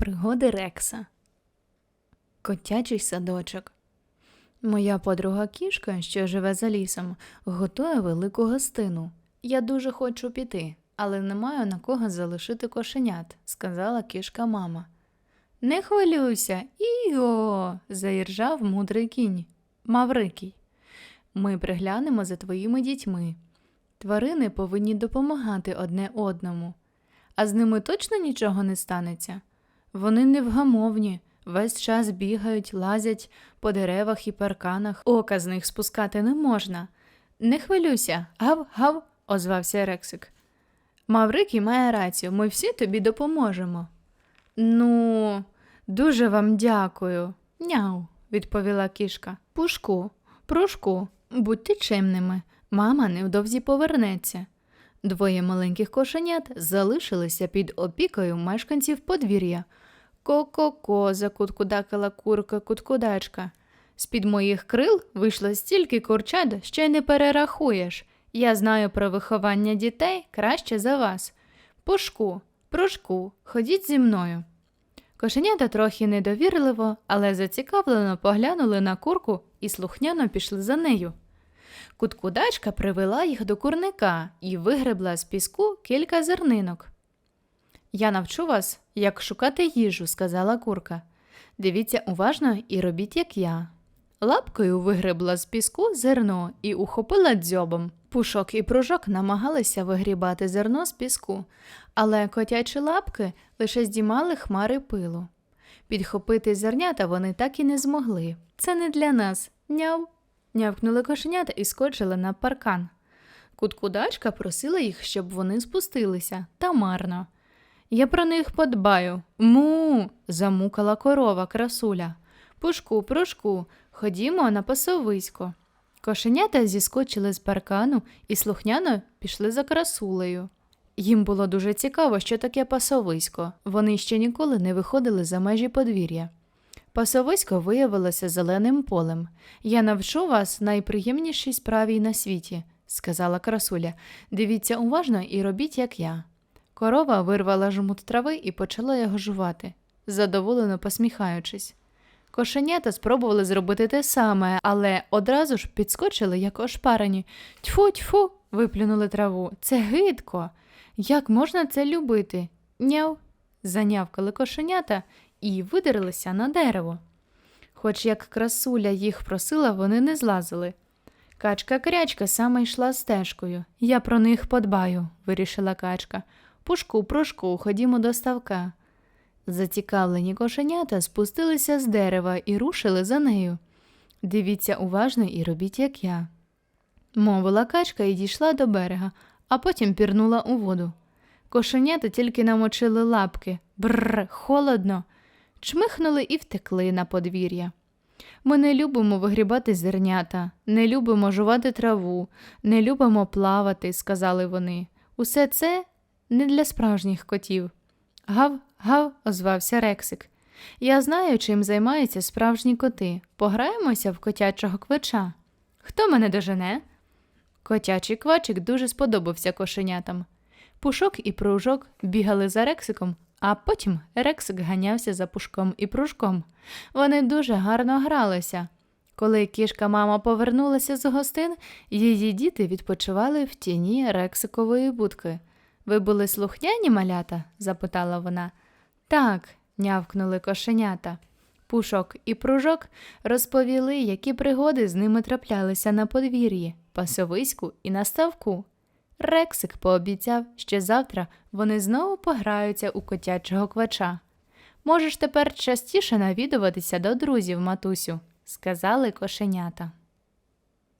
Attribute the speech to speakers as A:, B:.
A: Пригоди Рекса. Котячий садочок. Моя подруга кішка, що живе за лісом, готує велику гостину. Я дуже хочу піти, але не маю на кого залишити кошенят, сказала кішка мама. Не хвилюйся, іго. заіржав мудрий кінь. Маврикій. Ми приглянемо за твоїми дітьми. Тварини повинні допомагати одне одному. А з ними точно нічого не станеться. Вони невгамовні, весь час бігають, лазять по деревах і парканах. Ока з них спускати не можна. Не хвилюйся, гав-гав, озвався Рексик. Маврикій має рацію, ми всі тобі допоможемо. Ну, дуже вам дякую. Няу, відповіла кішка. Пушку, прушку, будьте чемними. Мама невдовзі повернеться. Двоє маленьких кошенят залишилися під опікою мешканців подвір'я. Ко-ко-ко, закуткудакала курка куткудачка. З-під моїх крил вийшло стільки курчат, що й не перерахуєш. Я знаю про виховання дітей краще за вас. Пушку, прушку, ходіть зі мною. Кошенята трохи недовірливо, але зацікавлено поглянули на курку і слухняно пішли за нею. Куткудачка привела їх до курника і вигребла з піску кілька зернинок. Я навчу вас, як шукати їжу, сказала курка. Дивіться уважно і робіть, як я. Лапкою вигребла з піску зерно і ухопила дзьобом. Пушок і пружок намагалися вигрібати зерно з піску, але котячі лапки лише здіймали хмари пилу. Підхопити зернята вони так і не змогли. Це не для нас. Няв. Нявкнули кошенята і скочили на паркан. Куткудачка просила їх, щоб вони спустилися, та марно. Я про них подбаю. Му. замукала корова красуля. Пушку, прошку, ходімо на пасовисько. Кошенята зіскочили з паркану і слухняно пішли за красулею. Їм було дуже цікаво, що таке пасовисько. Вони ще ніколи не виходили за межі подвір'я. Пасовисько виявилося зеленим полем. Я навчу вас найприємнішій справі на світі, сказала красуля. Дивіться уважно і робіть, як я. Корова вирвала жмут трави і почала його жувати, задоволено посміхаючись. Кошенята спробували зробити те саме, але одразу ж підскочили, як ошпарені. Тьфу, тьфу, виплюнули траву. Це гидко. Як можна це любити? Няв. Занявкали кошенята і видерлися на дерево. Хоч як красуля їх просила, вони не злазили. Качка крячка саме йшла стежкою. Я про них подбаю, вирішила качка. Пушку, прошку, ходімо до ставка. Зацікавлені кошенята спустилися з дерева і рушили за нею. Дивіться уважно і робіть, як я. Мовила качка і дійшла до берега, а потім пірнула у воду. Кошенята тільки намочили лапки. Бррр, холодно. Чмихнули і втекли на подвір'я. Ми не любимо вигрібати зернята, не любимо жувати траву, не любимо плавати, сказали вони. Усе це не для справжніх котів. Гав, гав, озвався Рексик. Я знаю, чим займаються справжні коти. Пограємося в котячого квича. Хто мене дожене? Котячий квачик дуже сподобався кошенятам. Пушок і пружок бігали за Рексиком, а потім Рексик ганявся за пушком і пружком. Вони дуже гарно гралися. Коли кішка мама повернулася з гостин, її діти відпочивали в тіні Рексикової будки. Ви були слухняні малята? запитала вона. Так, нявкнули кошенята. Пушок і пружок розповіли, які пригоди з ними траплялися на подвір'ї, пасовиську і на ставку. Рексик пообіцяв, що завтра вони знову пограються у котячого квача. Можеш тепер частіше навідуватися до друзів, матусю, сказали кошенята.